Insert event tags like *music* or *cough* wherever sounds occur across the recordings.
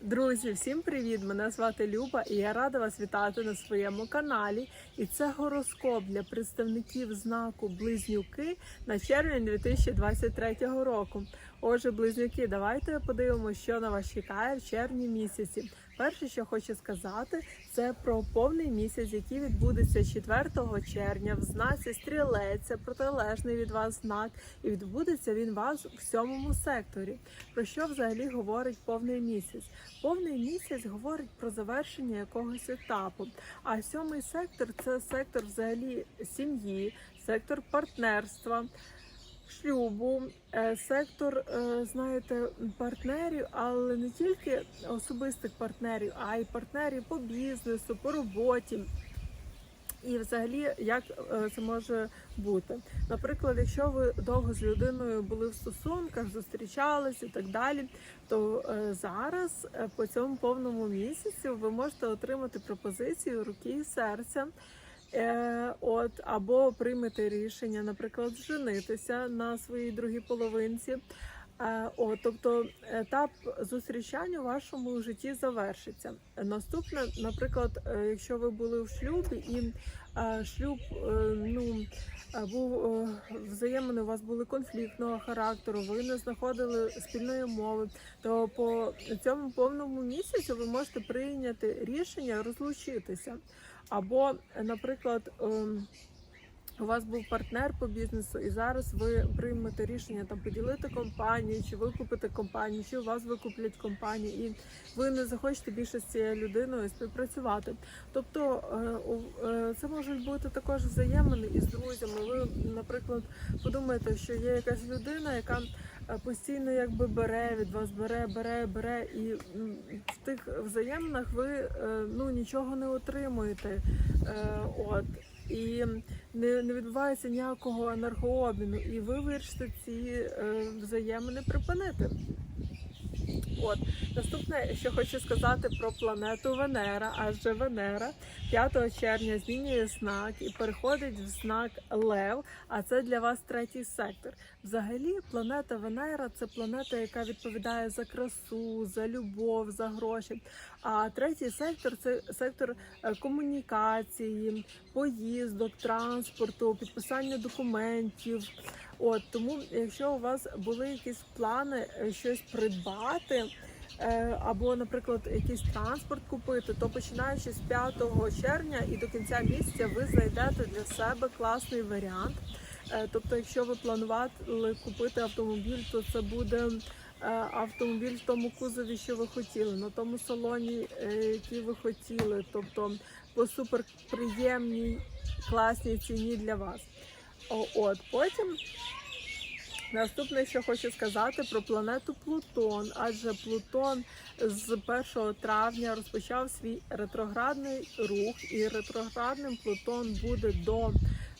Друзі, всім привіт! Мене звати Люба і я рада вас вітати на своєму каналі. І це гороскоп для представників знаку Близнюки на червень 2023 року. Отже, близнюки, давайте подивимося, що на вас чекає в червні місяці. Перше, що хочу сказати, це про повний місяць, який відбудеться 4 червня в знаці Стрілець, протилежний від вас знак, і відбудеться він вас в сьомому секторі. Про що взагалі говорить повний місяць? Повний місяць говорить про завершення якогось етапу. А сьомий сектор це сектор взагалі сім'ї, сектор партнерства. Шлюбу, е, сектор, е, знаєте, партнерів, але не тільки особистих партнерів, а й партнерів по бізнесу, по роботі. І взагалі, як е, це може бути? Наприклад, якщо ви довго з людиною були в стосунках, зустрічалися і так далі, то зараз по цьому повному місяцю ви можете отримати пропозицію руки і серця. Е, от або приймете рішення, наприклад, женитися на своїй другій половинці. Е, от, тобто етап зустрічання у вашому житті завершиться. Наступне, наприклад, е, якщо ви були в шлюбі і е, шлюб е, ну, е, був е, взаємини, у вас були конфліктного характеру, ви не знаходили спільної мови, то по цьому повному місяцю ви можете прийняти рішення розлучитися. Або, наприклад, ем, у вас був партнер по бізнесу, і зараз ви приймете рішення там поділити компанію, чи викупити компанію, чи у вас викуплять компанію, і ви не захочете більше з цією людиною співпрацювати. Тобто е, е, це можуть бути також взаємини із друзями. Ви, наприклад, подумаєте, що є якась людина, яка постійно якби бере від вас, бере, бере, бере, і в тих взаєминах ви е, ну нічого не отримуєте. Е, От і не, не відбувається ніякого енергообміну, і ви вирішите ці е, взаємини припинити. От наступне, що хочу сказати про планету Венера, адже Венера 5 червня змінює знак і переходить в знак Лев. А це для вас третій сектор. Взагалі, планета Венера це планета, яка відповідає за красу, за любов, за гроші. А третій сектор це сектор е, комунікації, поїздок, транспорту, підписання документів. От тому, якщо у вас були якісь плани е, щось придбати. е, Або, наприклад, якийсь транспорт купити, то починаючи з 5 червня і до кінця місяця ви знайдете для себе класний варіант. Е, Тобто, якщо ви планували купити автомобіль, то це буде автомобіль в тому кузові, що ви хотіли, на тому салоні, який ви хотіли, тобто по суперприємній класній ціні для вас. От потім наступне, що хочу сказати про планету Плутон, адже Плутон з 1 травня розпочав свій ретроградний рух, і ретроградним Плутон буде до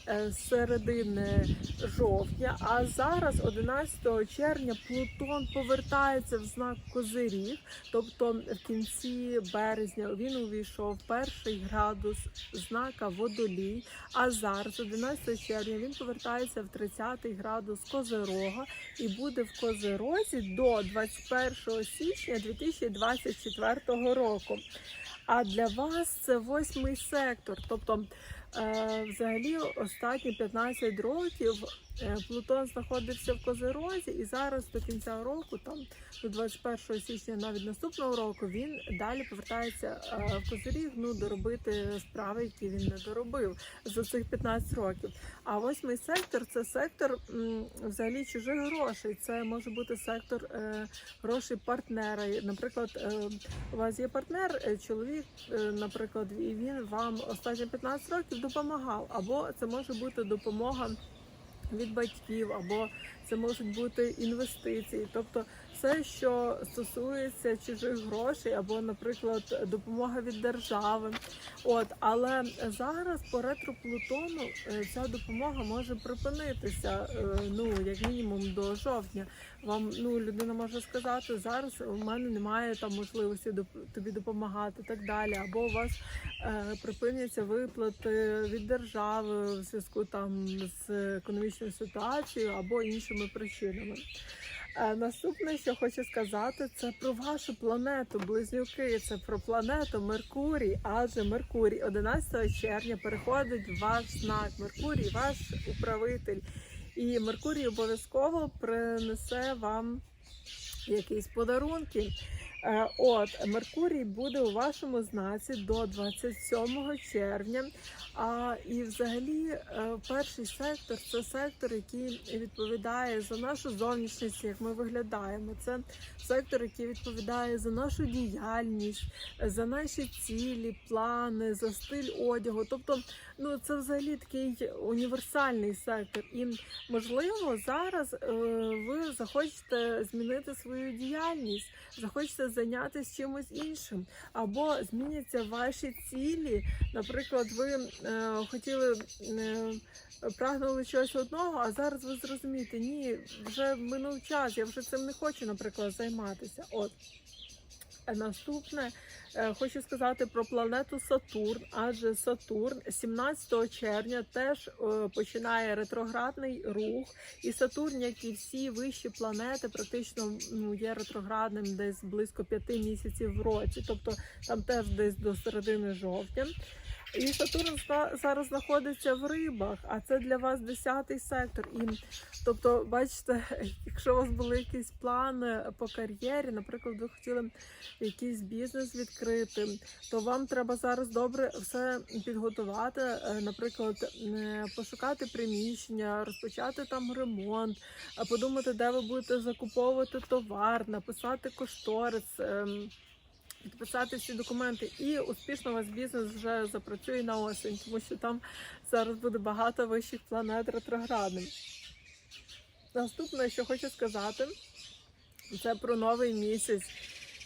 е, середини жовтня. А зараз, 11 червня, Плутон повертається в знак Козиріг, тобто в кінці березня він увійшов в перший градус знака Водолій. А зараз, 11 червня, він повертається в 30 градус Козирога і буде в Козирозі до 21 січня 2024 року. А для вас це восьмий сектор. Тобто, взагалі, останні 15 років е, Плутон знаходився в Козирозі, і зараз до кінця року, там до 21 січня, навіть наступного року, він далі повертається е, в Козиріг, ну доробити справи, які він не доробив за цих 15 років. А восьмий сектор це сектор взагалі чужих грошей. Це може бути сектор е, грошей партнера. Наприклад, е, у вас є партнер, е, чоловік, е, наприклад, і він вам останні 15 років допомагав, або це може бути допомога від батьків, або це можуть бути інвестиції, тобто все, що стосується чужих грошей, або, наприклад, допомога від держави. От, але зараз по ретро Плутону е, ця допомога може припинитися, е, ну як мінімум до жовтня. Вам ну людина може сказати, зараз у мене немає там можливості тобі допомагати, так далі. Або у вас е, припиняться виплати від держави в зв'язку там з економічною ситуацією або іншими причинами. Е, Наступне, що хочу сказати, це про вашу планету, близнюки. Це про планету Меркурій. Адже Меркурій 11 червня переходить в ваш знак. Меркурій, ваш управитель. І Меркурій обов'язково принесе вам якісь подарунки. Е, От Меркурій буде у вашому знаці до 27 червня. А і взагалі е, перший сектор це сектор, який відповідає за нашу зовнішність, як ми виглядаємо. Це сектор, який відповідає за нашу діяльність, за наші цілі, плани, за стиль одягу. Тобто, ну це взагалі такий універсальний сектор. І можливо зараз е, ви захочете змінити свою діяльність, захочете зайнятися чимось іншим, або зміняться ваші цілі. Наприклад, ви е, хотіли. Е, Прагнули чогось одного, а зараз ви зрозумієте, ні, вже минув час, я вже цим не хочу, наприклад, займатися. От наступне е, хочу сказати про планету Сатурн, адже Сатурн 17 червня теж е, починає ретроградний рух, і Сатурн, як і всі вищі планети, практично ну, є ретроградним десь близько п'яти місяців в році, тобто там теж десь до середини жовтня. І Сатурн зараз знаходиться в рибах, а це для вас 10-й сектор. І тобто, бачите, *laughs* якщо у вас були якісь плани по кар'єрі, наприклад, ви хотіли якийсь бізнес відкрити, то вам треба зараз добре все підготувати. Е, Наприклад, е, пошукати приміщення, розпочати там ремонт, подумати, де ви будете закуповувати товар, написати кошторис. Підписати всі документи, і успішно у вас бізнес вже запрацює на осінь, тому що там зараз буде багато вищих планет ретроградним. Наступне, що хочу сказати, це про новий місяць,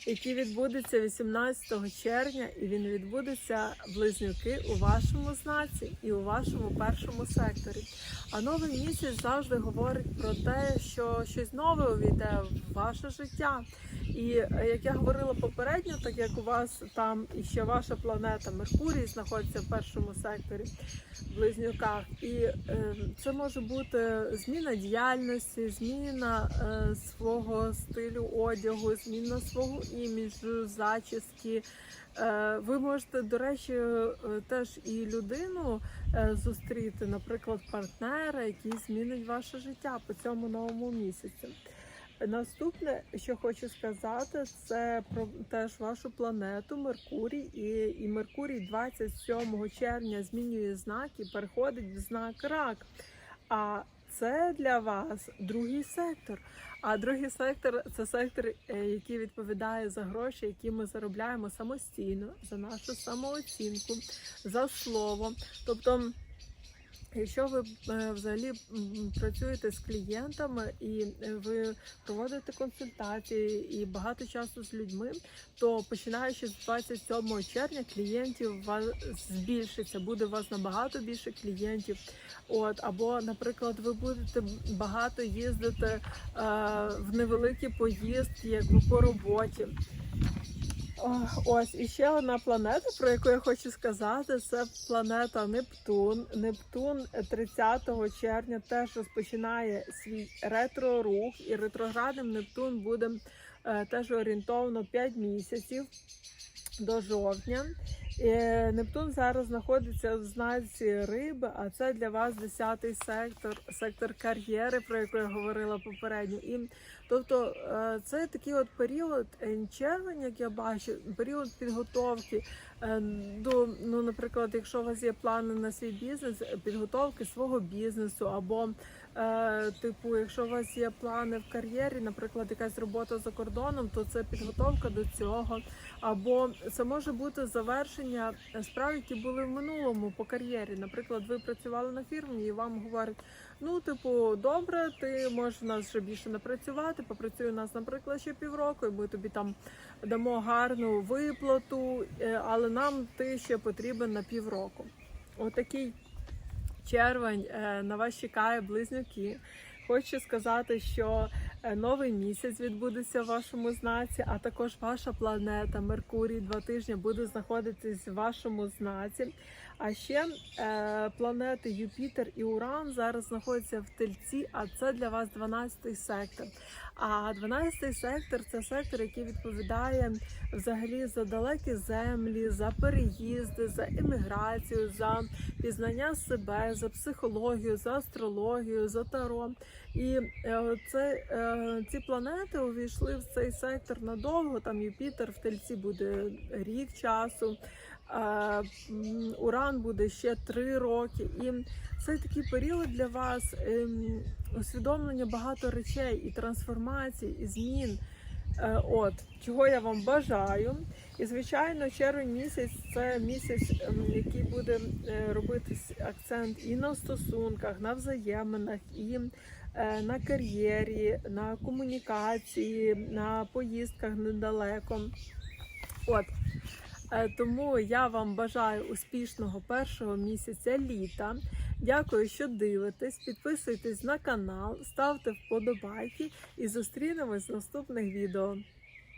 який відбудеться 18 червня, і він відбудеться близнюки у вашому знаці і у вашому першому секторі. А новий місяць завжди говорить про те, що щось нове увійде в ваше життя. І е, як я говорила попередньо, так як у вас там і ще ваша планета Меркурій знаходиться в першому секторі близнюках, і е, це може бути зміна діяльності, зміна е, свого стилю одягу, зміна свого іміджу, зачіски. Е, ви можете, до речі, е, теж і людину е, зустріти, наприклад, партнера, який змінить ваше життя по цьому новому місяцю. Наступне, що хочу сказати, це про теж вашу планету Меркурій. І, і Меркурій 27 червня змінює знак і переходить в знак рак. А це для вас другий сектор. А другий сектор це сектор, е, який відповідає за гроші, які ми заробляємо самостійно, за нашу самооцінку, за слово. Тобто. Якщо ви е, взагалі працюєте з клієнтами і е, ви проводите консультації і багато часу з людьми, то починаючи з 27 червня клієнтів у вас збільшиться, буде у вас набагато більше клієнтів. От або, наприклад, ви будете багато їздити е, в невеликі поїздки, як ви по роботі. Ось і ще одна планета, про яку я хочу сказати, це планета Нептун. Нептун 30 червня теж розпочинає свій ретро-рух, і ретроградним Нептун буде е, теж орієнтовно 5 місяців до жовтня. Е, Нептун зараз знаходиться в знаці риби, а це для вас 10-й сектор, сектор кар'єри, про яку я говорила попередньо. І тобто е, це такий от період червень, як я бачу, період підготовки е, до, ну, наприклад, якщо у вас є плани на свій бізнес, підготовки свого бізнесу, або типу, якщо у вас є плани в кар'єрі, наприклад, якась робота за кордоном, то це підготовка до цього. Або це може бути завершення справ, які були в минулому по кар'єрі. Наприклад, ви працювали на фірмі і вам говорять, ну, типу, добре, ти можеш у нас вже більше не працювати, попрацюй у нас, наприклад, ще півроку, і ми тобі там дамо гарну виплату, е, але нам ти ще потрібен на півроку. Отакий червень е, на вас чекає близнюки. Хочу сказати, що е, новий місяць відбудеться в вашому знаці, а також ваша планета Меркурій два тижні буде знаходитись в вашому знаці. А ще е, планети Юпітер і Уран зараз знаходяться в тельці, а це для вас 12-й сектор. А 12-й сектор це сектор, який відповідає взагалі за далекі землі, за переїзди, за еміграцію, за пізнання себе, за психологію, за астрологію, за таро. І е, це, е, ці планети увійшли в цей сектор надовго. Там Юпітер в тельці буде рік часу. Е, Уран буде ще три роки, і це такий період для вас ем, усвідомлення багато речей і трансформацій, і змін. Е, От чого я вам бажаю. І звичайно, червень місяць це місяць, ем, який буде е, робити акцент і на стосунках, на взаєминах, і на кар'єрі, на комунікації, на поїздках недалеко. От. Е, Тому я вам бажаю успішного першого місяця літа. Дякую, що дивитесь. Підписуйтесь на канал, ставте вподобайки і зустрінемось в наступних відео.